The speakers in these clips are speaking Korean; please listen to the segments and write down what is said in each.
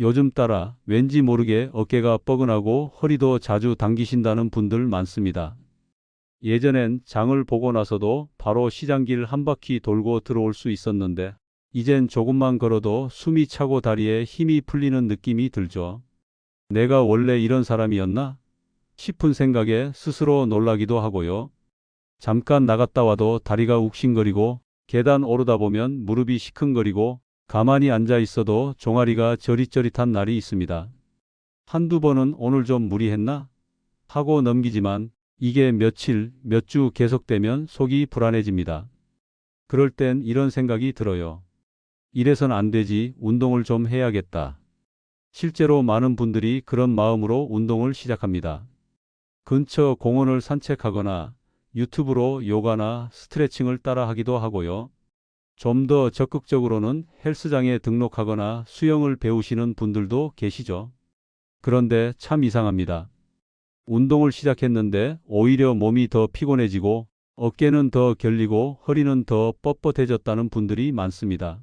요즘 따라 왠지 모르게 어깨가 뻐근하고 허리도 자주 당기신다는 분들 많습니다. 예전엔 장을 보고 나서도 바로 시장길 한 바퀴 돌고 들어올 수 있었는데 이젠 조금만 걸어도 숨이 차고 다리에 힘이 풀리는 느낌이 들죠. 내가 원래 이런 사람이었나? 싶은 생각에 스스로 놀라기도 하고요. 잠깐 나갔다 와도 다리가 욱신거리고 계단 오르다 보면 무릎이 시큰거리고 가만히 앉아 있어도 종아리가 저릿저릿한 날이 있습니다. 한두 번은 오늘 좀 무리했나? 하고 넘기지만 이게 며칠, 몇 주 계속되면 속이 불안해집니다. 그럴 땐 이런 생각이 들어요. 이래선 안 되지, 운동을 좀 해야겠다. 실제로 많은 분들이 그런 마음으로 운동을 시작합니다. 근처 공원을 산책하거나 유튜브로 요가나 스트레칭을 따라 하기도 하고요. 좀 더 적극적으로는 헬스장에 등록하거나 수영을 배우시는 분들도 계시죠. 그런데 참 이상합니다. 운동을 시작했는데 오히려 몸이 더 피곤해지고 어깨는 더 결리고 허리는 더 뻣뻣해졌다는 분들이 많습니다.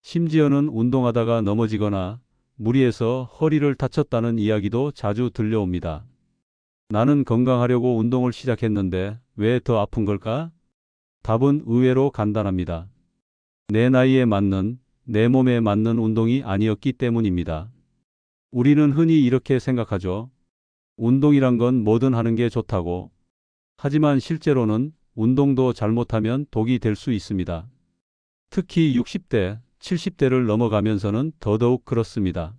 심지어는 운동하다가 넘어지거나 무리해서 허리를 다쳤다는 이야기도 자주 들려옵니다. 나는 건강하려고 운동을 시작했는데 왜 더 아픈 걸까? 답은 의외로 간단합니다. 내 나이에 맞는, 내 몸에 맞는 운동이 아니었기 때문입니다. 우리는 흔히 이렇게 생각하죠. 운동이란 건 뭐든 하는 게 좋다고. 하지만 실제로는 운동도 잘못하면 독이 될 수 있습니다. 특히 60대, 70대를 넘어가면서는 더더욱 그렇습니다.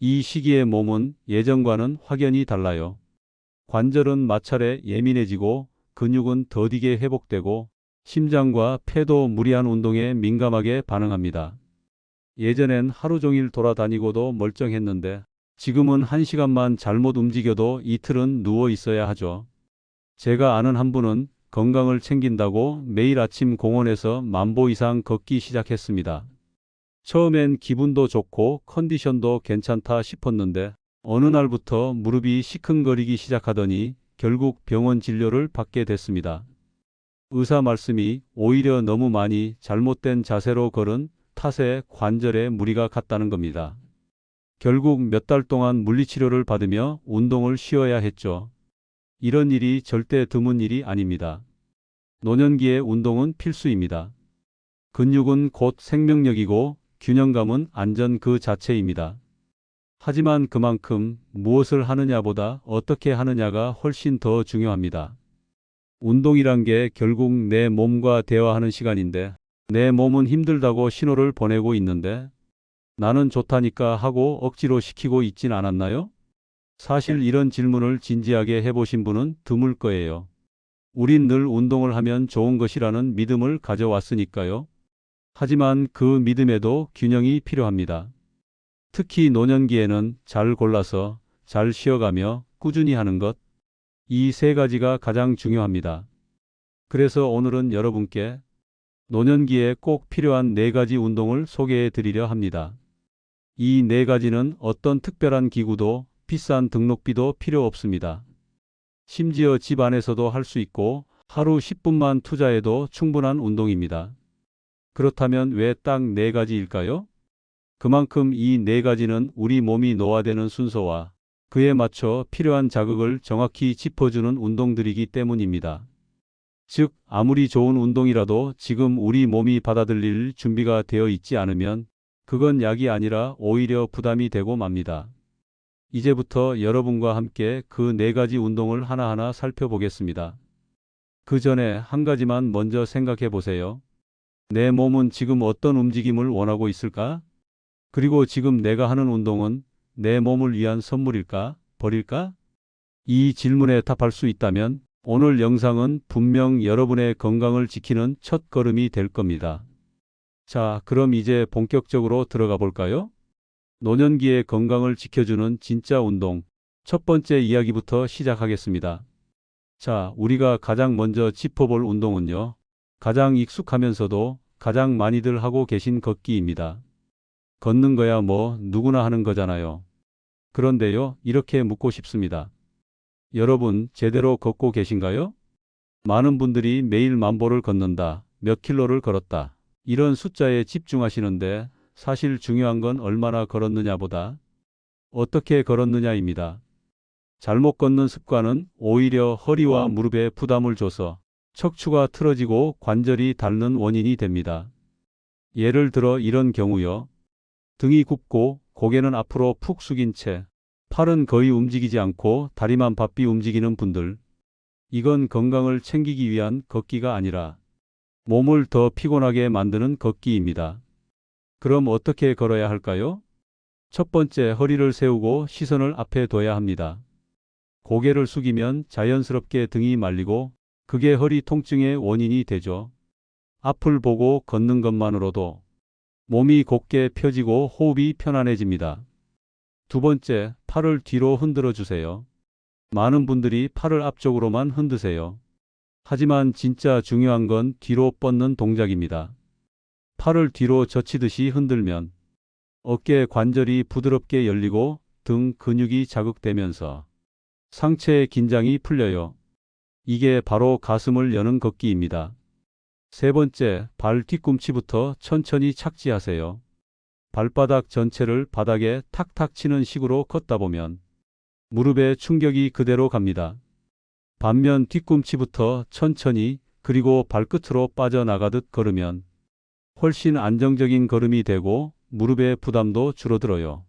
이 시기의 몸은 예전과는 확연히 달라요. 관절은 마찰에 예민해지고 근육은 더디게 회복되고 심장과 폐도 무리한 운동에 민감하게 반응합니다. 예전엔 하루 종일 돌아다니고도 멀쩡했는데 지금은 한 시간만 잘못 움직여도 이틀은 누워 있어야 하죠. 제가 아는 한 분은 건강을 챙긴다고 매일 아침 공원에서 만보 이상 걷기 시작했습니다. 처음엔 기분도 좋고 컨디션도 괜찮다 싶었는데 어느 날부터 무릎이 시큰거리기 시작하더니 결국 병원 진료를 받게 됐습니다. 의사 말씀이 오히려 너무 많이 잘못된 자세로 걸은 탓에 관절에 무리가 갔다는 겁니다. 결국 몇 달 동안 물리치료를 받으며 운동을 쉬어야 했죠. 이런 일이 절대 드문 일이 아닙니다. 노년기에 운동은 필수입니다. 근육은 곧 생명력이고 균형감은 안전 그 자체입니다. 하지만 그만큼 무엇을 하느냐보다 어떻게 하느냐가 훨씬 더 중요합니다. 운동이란 게 결국 내 몸과 대화하는 시간인데 내 몸은 힘들다고 신호를 보내고 있는데 나는 좋다니까 하고 억지로 시키고 있진 않았나요? 사실 이런 질문을 진지하게 해보신 분은 드물 거예요. 우린 늘 운동을 하면 좋은 것이라는 믿음을 가져왔으니까요. 하지만 그 믿음에도 균형이 필요합니다. 특히 노년기에는 잘 골라서 잘 쉬어가며 꾸준히 하는 것, 이 세 가지가 가장 중요합니다. 그래서 오늘은 여러분께 노년기에 꼭 필요한 네 가지 운동을 소개해 드리려 합니다. 이 네 가지는 어떤 특별한 기구도 비싼 등록비도 필요 없습니다. 심지어 집 안에서도 할 수 있고 하루 10분만 투자해도 충분한 운동입니다. 그렇다면 왜 딱 네 가지일까요? 그만큼 이 네 가지는 우리 몸이 노화되는 순서와 그에 맞춰 필요한 자극을 정확히 짚어주는 운동들이기 때문입니다. 즉, 아무리 좋은 운동이라도 지금 우리 몸이 받아들일 준비가 되어 있지 않으면 그건 약이 아니라 오히려 부담이 되고 맙니다. 이제부터 여러분과 함께 그 네 가지 운동을 하나하나 살펴보겠습니다. 그 전에 한 가지만 먼저 생각해 보세요. 내 몸은 지금 어떤 움직임을 원하고 있을까? 그리고 지금 내가 하는 운동은 내 몸을 위한 선물일까? 버릴까? 이 질문에 답할 수 있다면 오늘 영상은 분명 여러분의 건강을 지키는 첫 걸음이 될 겁니다. 자, 그럼 이제 본격적으로 들어가 볼까요? 노년기의 건강을 지켜주는 진짜 운동. 첫 번째 이야기부터 시작하겠습니다. 자, 우리가 가장 먼저 짚어볼 운동은요. 가장 익숙하면서도 가장 많이들 하고 계신 걷기입니다. 걷는 거야 뭐 누구나 하는 거잖아요. 그런데요, 이렇게 묻고 싶습니다. 여러분, 제대로 걷고 계신가요? 많은 분들이 매일 만보를 걷는다, 몇 킬로를 걸었다, 이런 숫자에 집중하시는데 사실 중요한 건 얼마나 걸었느냐보다 어떻게 걸었느냐입니다. 잘못 걷는 습관은 오히려 허리와 무릎에 부담을 줘서 척추가 틀어지고 관절이 닳는 원인이 됩니다. 예를 들어 이런 경우요. 등이 굽고 고개는 앞으로 푹 숙인 채 팔은 거의 움직이지 않고 다리만 바삐 움직이는 분들. 이건 건강을 챙기기 위한 걷기가 아니라 몸을 더 피곤하게 만드는 걷기입니다. 그럼 어떻게 걸어야 할까요? 첫 번째 허리를 세우고 시선을 앞에 둬야 합니다. 고개를 숙이면 자연스럽게 등이 말리고 그게 허리 통증의 원인이 되죠. 앞을 보고 걷는 것만으로도 몸이 곧게 펴지고 호흡이 편안해집니다. 두 번째, 팔을 뒤로 흔들어 주세요. 많은 분들이 팔을 앞쪽으로만 흔드세요. 하지만 진짜 중요한 건 뒤로 뻗는 동작입니다. 팔을 뒤로 젖히듯이 흔들면 어깨 관절이 부드럽게 열리고 등 근육이 자극되면서 상체의 긴장이 풀려요. 이게 바로 가슴을 여는 걷기입니다. 세 번째, 발 뒤꿈치부터 천천히 착지하세요. 발바닥 전체를 바닥에 탁탁 치는 식으로 걷다 보면 무릎에 충격이 그대로 갑니다. 반면 뒤꿈치부터 천천히 그리고 발끝으로 빠져나가듯 걸으면 훨씬 안정적인 걸음이 되고 무릎의 부담도 줄어들어요.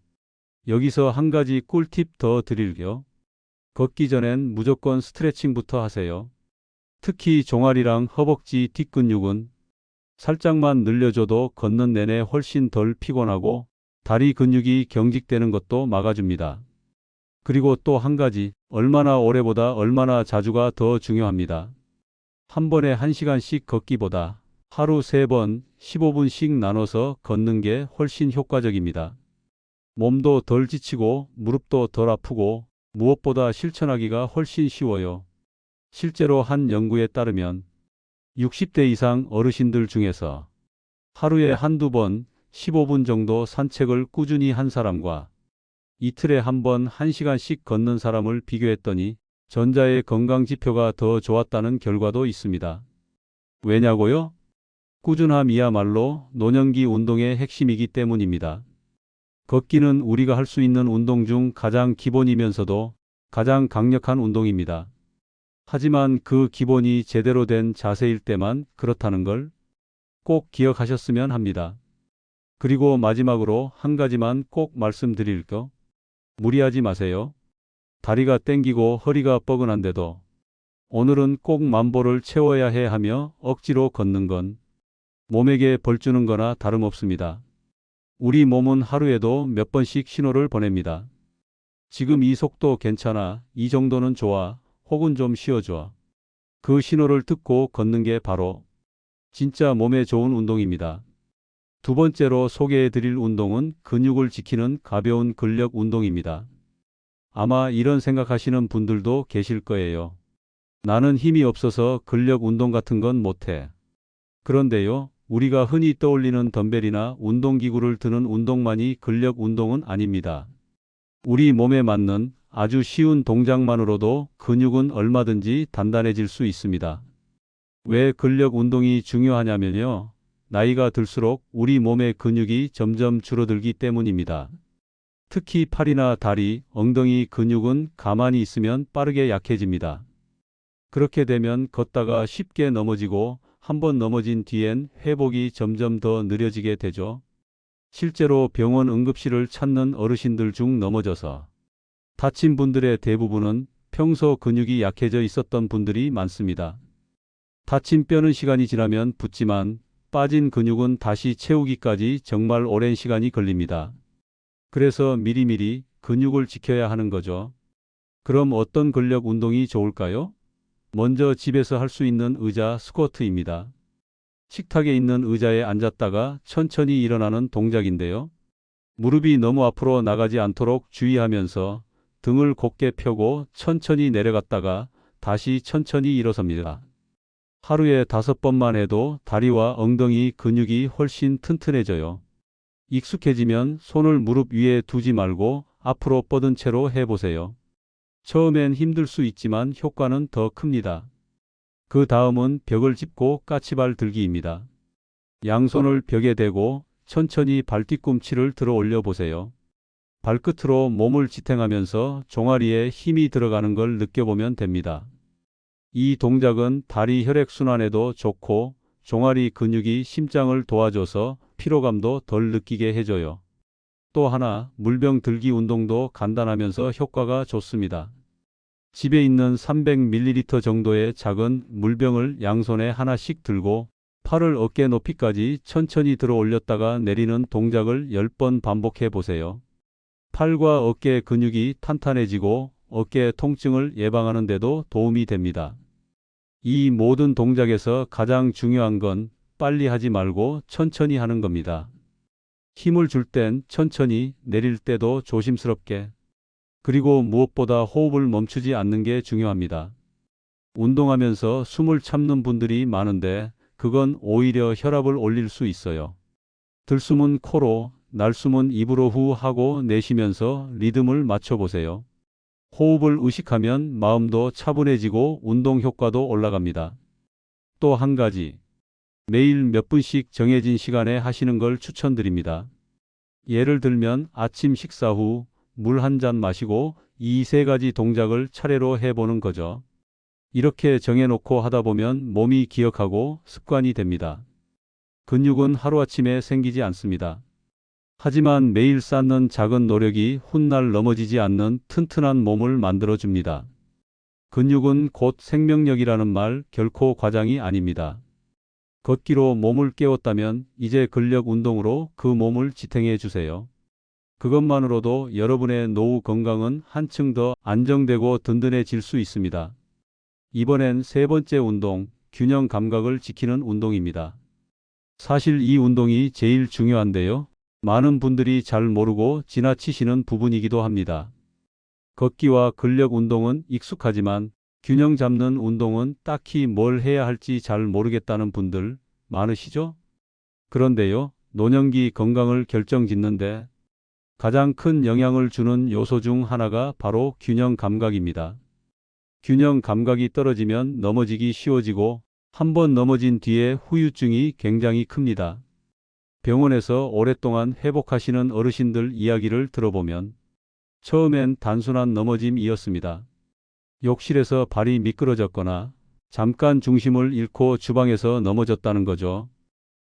여기서 한 가지 꿀팁 더 드릴게요. 걷기 전엔 무조건 스트레칭부터 하세요. 특히 종아리랑 허벅지 뒷근육은 살짝만 늘려줘도 걷는 내내 훨씬 덜 피곤하고 다리 근육이 경직되는 것도 막아줍니다. 그리고 또 한 가지, 얼마나 오래보다 얼마나 자주가 더 중요합니다. 한 번에 1시간씩 걷기보다 하루 3번 15분씩 나눠서 걷는 게 훨씬 효과적입니다. 몸도 덜 지치고 무릎도 덜 아프고 무엇보다 실천하기가 훨씬 쉬워요. 실제로 한 연구에 따르면 60대 이상 어르신들 중에서 하루에 한두 번 15분 정도 산책을 꾸준히 한 사람과 이틀에 한 번 1시간씩 걷는 사람을 비교했더니 전자의 건강 지표가 더 좋았다는 결과도 있습니다. 왜냐고요? 꾸준함이야말로 노년기 운동의 핵심이기 때문입니다. 걷기는 우리가 할 수 있는 운동 중 가장 기본이면서도 가장 강력한 운동입니다. 하지만 그 기본이 제대로 된 자세일 때만 그렇다는 걸 꼭 기억하셨으면 합니다. 그리고 마지막으로 한 가지만 꼭 말씀드릴 거. 무리하지 마세요. 다리가 땡기고 허리가 뻐근한데도 오늘은 꼭 만보를 채워야 해 하며 억지로 걷는 건 몸에게 벌 주는 거나 다름없습니다. 우리 몸은 하루에도 몇 번씩 신호를 보냅니다. 지금 이 속도 괜찮아. 이 정도는 좋아. 혹은 좀 쉬어줘. 그 신호를 듣고 걷는 게 바로 진짜 몸에 좋은 운동입니다. 두 번째로 소개해 드릴 운동은 근육을 지키는 가벼운 근력 운동입니다. 아마 이런 생각하시는 분들도 계실 거예요. 나는 힘이 없어서 근력 운동 같은 건 못해. 그런데요, 우리가 흔히 떠올리는 덤벨이나 운동기구를 드는 운동만이 근력 운동은 아닙니다. 우리 몸에 맞는 아주 쉬운 동작만으로도 근육은 얼마든지 단단해질 수 있습니다. 왜 근력 운동이 중요하냐면요. 나이가 들수록 우리 몸의 근육이 점점 줄어들기 때문입니다. 특히 팔이나 다리, 엉덩이 근육은 가만히 있으면 빠르게 약해집니다. 그렇게 되면 걷다가 쉽게 넘어지고 한번 넘어진 뒤엔 회복이 점점 더 느려지게 되죠. 실제로 병원 응급실을 찾는 어르신들 중 넘어져서 다친 분들의 대부분은 평소 근육이 약해져 있었던 분들이 많습니다. 다친 뼈는 시간이 지나면 붙지만 빠진 근육은 다시 채우기까지 정말 오랜 시간이 걸립니다. 그래서 미리미리 근육을 지켜야 하는 거죠. 그럼 어떤 근력 운동이 좋을까요? 먼저 집에서 할 수 있는 의자 스쿼트입니다. 식탁에 있는 의자에 앉았다가 천천히 일어나는 동작인데요. 무릎이 너무 앞으로 나가지 않도록 주의하면서 등을 곧게 펴고 천천히 내려갔다가 다시 천천히 일어섭니다. 하루에 다섯 번만 해도 다리와 엉덩이 근육이 훨씬 튼튼해져요. 익숙해지면 손을 무릎 위에 두지 말고 앞으로 뻗은 채로 해보세요. 처음엔 힘들 수 있지만 효과는 더 큽니다. 그 다음은 벽을 짚고 까치발 들기입니다. 양손을 벽에 대고 천천히 발뒤꿈치를 들어 올려 보세요. 발끝으로 몸을 지탱하면서 종아리에 힘이 들어가는 걸 느껴보면 됩니다. 이 동작은 다리 혈액순환에도 좋고 종아리 근육이 심장을 도와줘서 피로감도 덜 느끼게 해줘요. 또 하나, 물병 들기 운동도 간단하면서 효과가 좋습니다. 집에 있는 300ml 정도의 작은 물병을 양손에 하나씩 들고 팔을 어깨 높이까지 천천히 들어 올렸다가 내리는 동작을 10번 반복해 보세요. 팔과 어깨 근육이 탄탄해지고 어깨 통증을 예방하는 데도 도움이 됩니다. 이 모든 동작에서 가장 중요한 건 빨리 하지 말고 천천히 하는 겁니다. 힘을 줄 땐 천천히, 내릴 때도 조심스럽게. 그리고 무엇보다 호흡을 멈추지 않는 게 중요합니다. 운동하면서 숨을 참는 분들이 많은데 그건 오히려 혈압을 올릴 수 있어요. 들숨은 코로, 날숨은 입으로 후 하고 내쉬면서 리듬을 맞춰보세요. 호흡을 의식하면 마음도 차분해지고 운동 효과도 올라갑니다. 또 한 가지. 매일 몇 분씩 정해진 시간에 하시는 걸 추천드립니다. 예를 들면 아침 식사 후 물 한 잔 마시고 이 세 가지 동작을 차례로 해보는 거죠. 이렇게 정해놓고 하다 보면 몸이 기억하고 습관이 됩니다. 근육은 하루아침에 생기지 않습니다. 하지만 매일 쌓는 작은 노력이 훗날 넘어지지 않는 튼튼한 몸을 만들어줍니다. 근육은 곧 생명력이라는 말 결코 과장이 아닙니다. 걷기로 몸을 깨웠다면 이제 근력 운동으로 그 몸을 지탱해 주세요. 그것만으로도 여러분의 노후 건강은 한층 더 안정되고 든든해질 수 있습니다. 이번엔 세 번째 운동, 균형 감각을 지키는 운동입니다. 사실 이 운동이 제일 중요한데요. 많은 분들이 잘 모르고 지나치시는 부분이기도 합니다. 걷기와 근력 운동은 익숙하지만 균형 잡는 운동은 딱히 뭘 해야 할지 잘 모르겠다는 분들 많으시죠? 그런데요, 노년기 건강을 결정짓는데 가장 큰 영향을 주는 요소 중 하나가 바로 균형 감각입니다. 균형 감각이 떨어지면 넘어지기 쉬워지고 한 번 넘어진 뒤에 후유증이 굉장히 큽니다. 병원에서 오랫동안 회복하시는 어르신들 이야기를 들어보면 처음엔 단순한 넘어짐이었습니다. 욕실에서 발이 미끄러졌거나 잠깐 중심을 잃고 주방에서 넘어졌다는 거죠.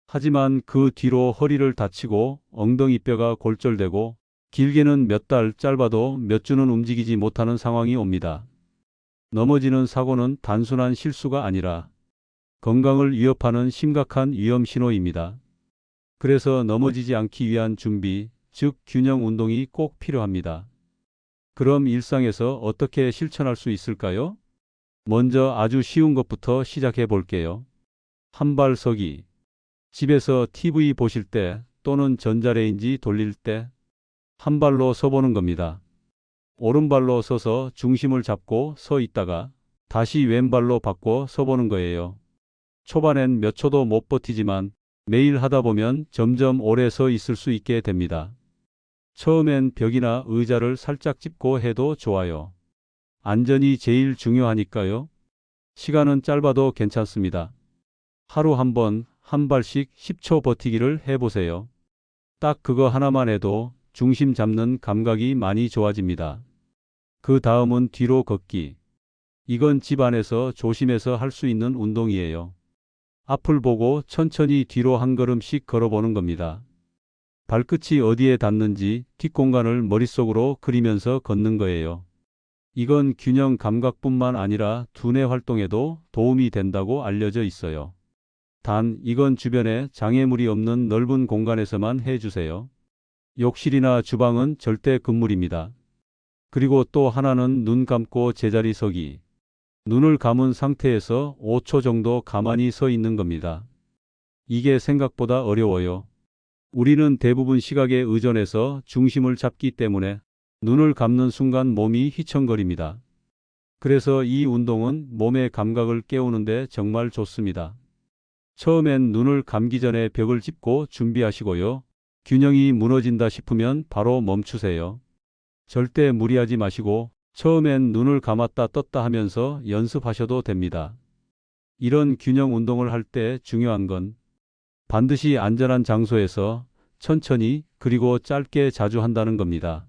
하지만 그 뒤로 허리를 다치고 엉덩이뼈가 골절되고 길게는 몇 달, 짧아도 몇 주는 움직이지 못하는 상황이 옵니다. 넘어지는 사고는 단순한 실수가 아니라 건강을 위협하는 심각한 위험 신호입니다. 그래서 넘어지지 않기 위한 준비, 즉 균형 운동이 꼭 필요합니다. 그럼 일상에서 어떻게 실천할 수 있을까요? 먼저 아주 쉬운 것부터 시작해 볼게요. 한 발 서기. 집에서 TV 보실 때 또는 전자레인지 돌릴 때 한 발로 서보는 겁니다. 오른발로 서서 중심을 잡고 서 있다가 다시 왼발로 바꿔 서보는 거예요. 초반엔 몇 초도 못 버티지만 매일 하다 보면 점점 오래 서 있을 수 있게 됩니다. 처음엔 벽이나 의자를 살짝 짚고 해도 좋아요. 안전이 제일 중요하니까요. 시간은 짧아도 괜찮습니다. 하루 한 번, 한 발씩 10초 버티기를 해보세요. 딱 그거 하나만 해도 중심 잡는 감각이 많이 좋아집니다. 그 다음은 뒤로 걷기. 이건 집 안에서 조심해서 할 수 있는 운동이에요. 앞을 보고 천천히 뒤로 한 걸음씩 걸어보는 겁니다. 발끝이 어디에 닿는지 뒷공간을 머릿속으로 그리면서 걷는 거예요. 이건 균형 감각뿐만 아니라 두뇌 활동에도 도움이 된다고 알려져 있어요. 단, 이건 주변에 장애물이 없는 넓은 공간에서만 해주세요. 욕실이나 주방은 절대 금물입니다. 그리고 또 하나는 눈 감고 제자리 서기. 눈을 감은 상태에서 5초 정도 가만히 서 있는 겁니다. 이게 생각보다 어려워요. 우리는 대부분 시각에 의존해서 중심을 잡기 때문에 눈을 감는 순간 몸이 휘청거립니다. 그래서 이 운동은 몸의 감각을 깨우는데 정말 좋습니다. 처음엔 눈을 감기 전에 벽을 짚고 준비하시고요. 균형이 무너진다 싶으면 바로 멈추세요. 절대 무리하지 마시고 처음엔 눈을 감았다 떴다 하면서 연습하셔도 됩니다. 이런 균형 운동을 할 때 중요한 건 반드시 안전한 장소에서 천천히 그리고 짧게 자주 한다는 겁니다.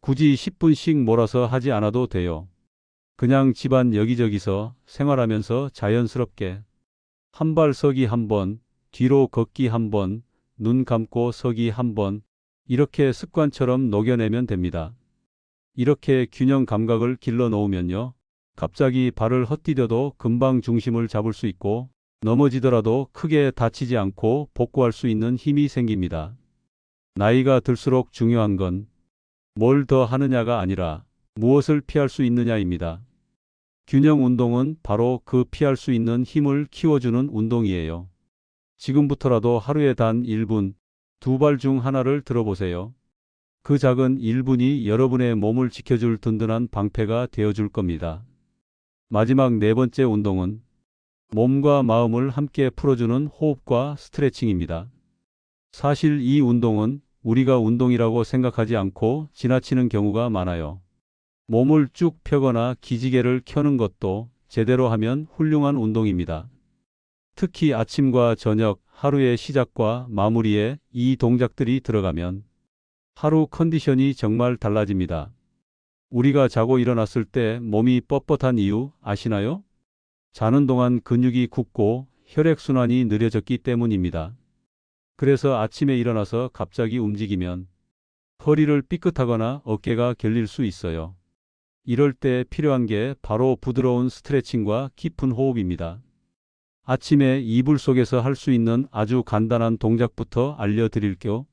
굳이 10분씩 몰아서 하지 않아도 돼요. 그냥 집안 여기저기서 생활하면서 자연스럽게 한 발 서기 한 번, 뒤로 걷기 한 번, 눈 감고 서기 한 번, 이렇게 습관처럼 녹여내면 됩니다. 이렇게 균형 감각을 길러 놓으면요. 갑자기 발을 헛디뎌도 금방 중심을 잡을 수 있고 넘어지더라도 크게 다치지 않고 복구할 수 있는 힘이 생깁니다. 나이가 들수록 중요한 건 뭘 더 하느냐가 아니라 무엇을 피할 수 있느냐입니다. 균형 운동은 바로 그 피할 수 있는 힘을 키워주는 운동이에요. 지금부터라도 하루에 단 1분, 두 발 중 하나를 들어보세요. 그 작은 1분이 여러분의 몸을 지켜줄 든든한 방패가 되어줄 겁니다. 마지막 네 번째 운동은 몸과 마음을 함께 풀어주는 호흡과 스트레칭입니다. 사실 이 운동은 우리가 운동이라고 생각하지 않고 지나치는 경우가 많아요. 몸을 쭉 펴거나 기지개를 켜는 것도 제대로 하면 훌륭한 운동입니다. 특히 아침과 저녁, 하루의 시작과 마무리에 이 동작들이 들어가면 하루 컨디션이 정말 달라집니다. 우리가 자고 일어났을 때 몸이 뻣뻣한 이유 아시나요? 자는 동안 근육이 굳고 혈액순환이 느려졌기 때문입니다. 그래서 아침에 일어나서 갑자기 움직이면 허리를 삐끗하거나 어깨가 결릴 수 있어요. 이럴 때 필요한 게 바로 부드러운 스트레칭과 깊은 호흡입니다. 아침에 이불 속에서 할 수 있는 아주 간단한 동작부터 알려드릴게요.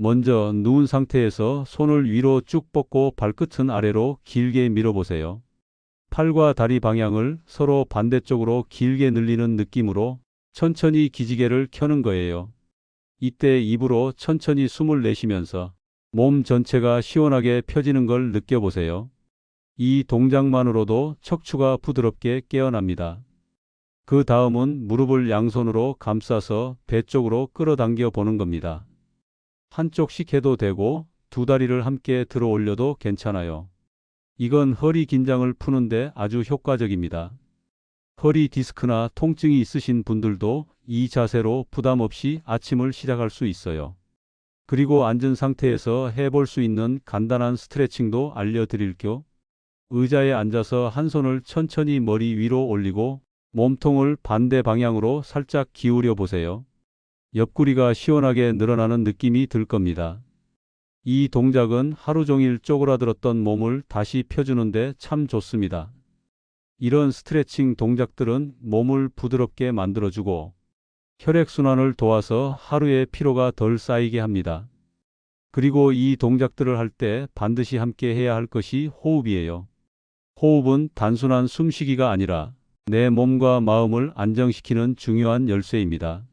먼저 누운 상태에서 손을 위로 쭉 뻗고 발끝은 아래로 길게 밀어보세요. 팔과 다리 방향을 서로 반대쪽으로 길게 늘리는 느낌으로 천천히 기지개를 켜는 거예요. 이때 입으로 천천히 숨을 내쉬면서 몸 전체가 시원하게 펴지는 걸 느껴보세요. 이 동작만으로도 척추가 부드럽게 깨어납니다. 그 다음은 무릎을 양손으로 감싸서 배 쪽으로 끌어당겨 보는 겁니다. 한쪽씩 해도 되고 두 다리를 함께 들어 올려도 괜찮아요. 이건 허리 긴장을 푸는데 아주 효과적입니다. 허리 디스크나 통증이 있으신 분들도 이 자세로 부담 없이 아침을 시작할 수 있어요. 그리고 앉은 상태에서 해볼 수 있는 간단한 스트레칭도 알려드릴게요. 의자에 앉아서 한 손을 천천히 머리 위로 올리고 몸통을 반대 방향으로 살짝 기울여 보세요. 옆구리가 시원하게 늘어나는 느낌이 들 겁니다. 이 동작은 하루 종일 쪼그라들었던 몸을 다시 펴주는데 참 좋습니다. 이런 스트레칭 동작들은 몸을 부드럽게 만들어주고 혈액순환을 도와서 하루의 피로가 덜 쌓이게 합니다. 그리고 이 동작들을 할 때 반드시 함께 해야 할 것이 호흡이에요. 호흡은 단순한 숨쉬기가 아니라 내 몸과 마음을 안정시키는 중요한 열쇠입니다.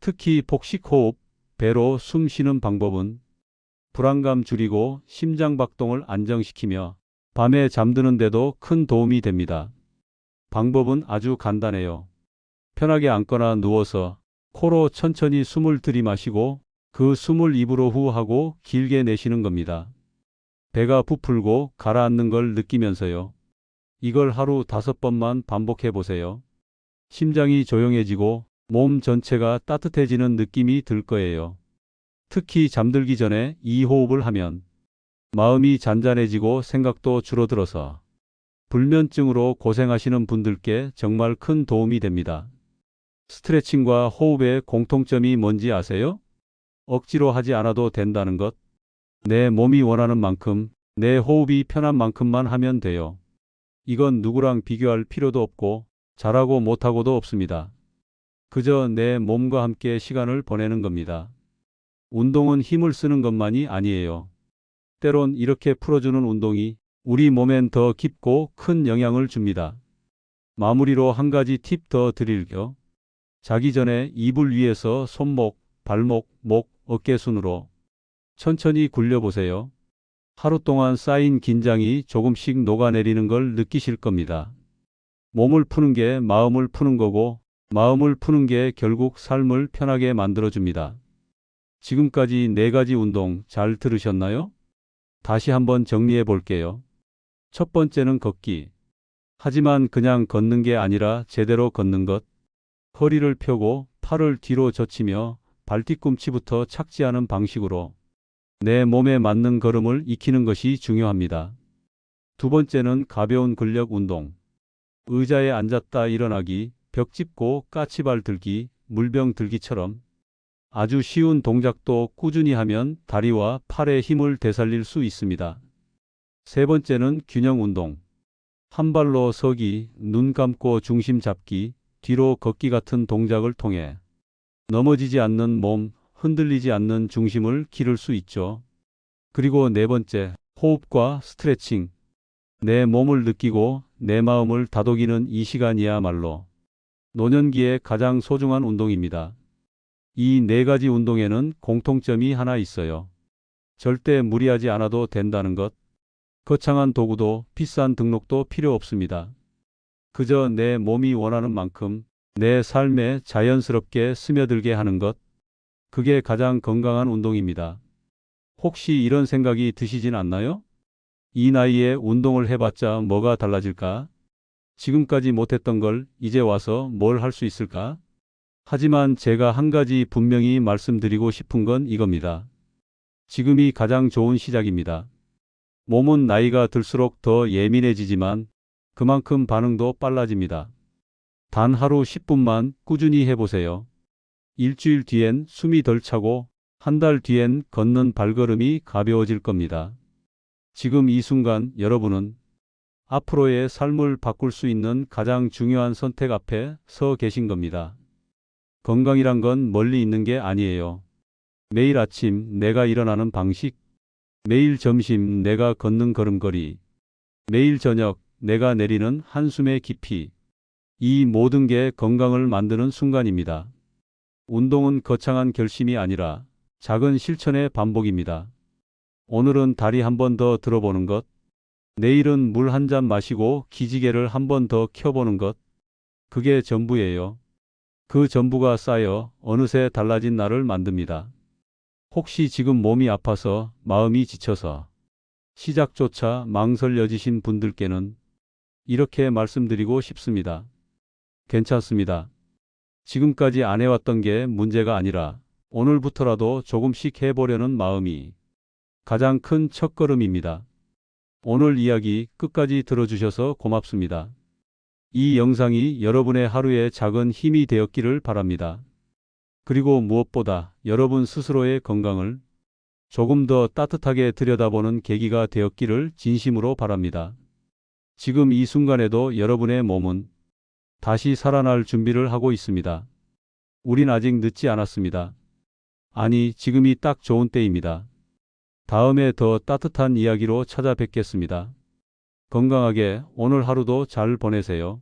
특히 복식호흡, 배로 숨 쉬는 방법은 불안감 줄이고 심장 박동을 안정시키며 밤에 잠드는데도 큰 도움이 됩니다. 방법은 아주 간단해요. 편하게 앉거나 누워서 코로 천천히 숨을 들이마시고 그 숨을 입으로 후하고 길게 내쉬는 겁니다. 배가 부풀고 가라앉는 걸 느끼면서요. 이걸 하루 다섯 번만 반복해 보세요. 심장이 조용해지고 몸 전체가 따뜻해지는 느낌이 들 거예요. 특히 잠들기 전에 이 호흡을 하면 마음이 잔잔해지고 생각도 줄어들어서 불면증으로 고생하시는 분들께 정말 큰 도움이 됩니다. 스트레칭과 호흡의 공통점이 뭔지 아세요? 억지로 하지 않아도 된다는 것. 내 몸이 원하는 만큼, 내 호흡이 편한 만큼만 하면 돼요. 이건 누구랑 비교할 필요도 없고, 잘하고 못하고도 없습니다. 그저 내 몸과 함께 시간을 보내는 겁니다. 운동은 힘을 쓰는 것만이 아니에요. 때론 이렇게 풀어주는 운동이 우리 몸엔 더 깊고 큰 영향을 줍니다. 마무리로 한 가지 팁 더 드릴게요. 자기 전에 이불 위에서 손목, 발목, 목, 어깨 순으로 천천히 굴려보세요. 하루 동안 쌓인 긴장이 조금씩 녹아내리는 걸 느끼실 겁니다. 몸을 푸는 게 마음을 푸는 거고, 마음을 푸는 게 결국 삶을 편하게 만들어줍니다. 지금까지 네 가지 운동 잘 들으셨나요? 다시 한번 정리해 볼게요. 첫 번째는 걷기. 하지만 그냥 걷는 게 아니라 제대로 걷는 것. 허리를 펴고 팔을 뒤로 젖히며 발뒤꿈치부터 착지하는 방식으로 내 몸에 맞는 걸음을 익히는 것이 중요합니다. 두 번째는 가벼운 근력 운동. 의자에 앉았다 일어나기, 벽 짚고 까치발 들기, 물병 들기처럼 아주 쉬운 동작도 꾸준히 하면 다리와 팔의 힘을 되살릴 수 있습니다. 세 번째는 균형 운동. 한 발로 서기, 눈 감고 중심 잡기, 뒤로 걷기 같은 동작을 통해 넘어지지 않는 몸, 흔들리지 않는 중심을 기를 수 있죠. 그리고 네 번째, 호흡과 스트레칭. 내 몸을 느끼고 내 마음을 다독이는 이 시간이야말로 노년기에 가장 소중한 운동입니다. 이 네 가지 운동에는 공통점이 하나 있어요. 절대 무리하지 않아도 된다는 것. 거창한 도구도 비싼 등록도 필요 없습니다. 그저 내 몸이 원하는 만큼 내 삶에 자연스럽게 스며들게 하는 것. 그게 가장 건강한 운동입니다. 혹시 이런 생각이 드시진 않나요? 이 나이에 운동을 해봤자 뭐가 달라질까? 지금까지 못했던 걸 이제 와서 뭘 할 수 있을까? 하지만 제가 한 가지 분명히 말씀드리고 싶은 건 이겁니다. 지금이 가장 좋은 시작입니다. 몸은 나이가 들수록 더 예민해지지만 그만큼 반응도 빨라집니다. 단 하루 10분만 꾸준히 해보세요. 일주일 뒤엔 숨이 덜 차고 한 달 뒤엔 걷는 발걸음이 가벼워질 겁니다. 지금 이 순간 여러분은 앞으로의 삶을 바꿀 수 있는 가장 중요한 선택 앞에 서 계신 겁니다. 건강이란 건 멀리 있는 게 아니에요. 매일 아침 내가 일어나는 방식, 매일 점심 내가 걷는 걸음걸이, 매일 저녁 내가 내리는 한숨의 깊이, 이 모든 게 건강을 만드는 순간입니다. 운동은 거창한 결심이 아니라 작은 실천의 반복입니다. 오늘은 다리 한 번 더 들어보는 것, 내일은 물 한 잔 마시고 기지개를 한 번 더 켜보는 것, 그게 전부예요. 그 전부가 쌓여 어느새 달라진 나를 만듭니다. 혹시 지금 몸이 아파서 마음이 지쳐서 시작조차 망설여지신 분들께는 이렇게 말씀드리고 싶습니다. 괜찮습니다. 지금까지 안 해왔던 게 문제가 아니라 오늘부터라도 조금씩 해보려는 마음이 가장 큰 첫걸음입니다. 오늘 이야기 끝까지 들어주셔서 고맙습니다. 이 영상이 여러분의 하루에 작은 힘이 되었기를 바랍니다. 그리고 무엇보다 여러분 스스로의 건강을 조금 더 따뜻하게 들여다보는 계기가 되었기를 진심으로 바랍니다. 지금 이 순간에도 여러분의 몸은 다시 살아날 준비를 하고 있습니다. 우린 아직 늦지 않았습니다. 아니, 지금이 딱 좋은 때입니다. 다음에 더 따뜻한 이야기로 찾아뵙겠습니다. 건강하게 오늘 하루도 잘 보내세요.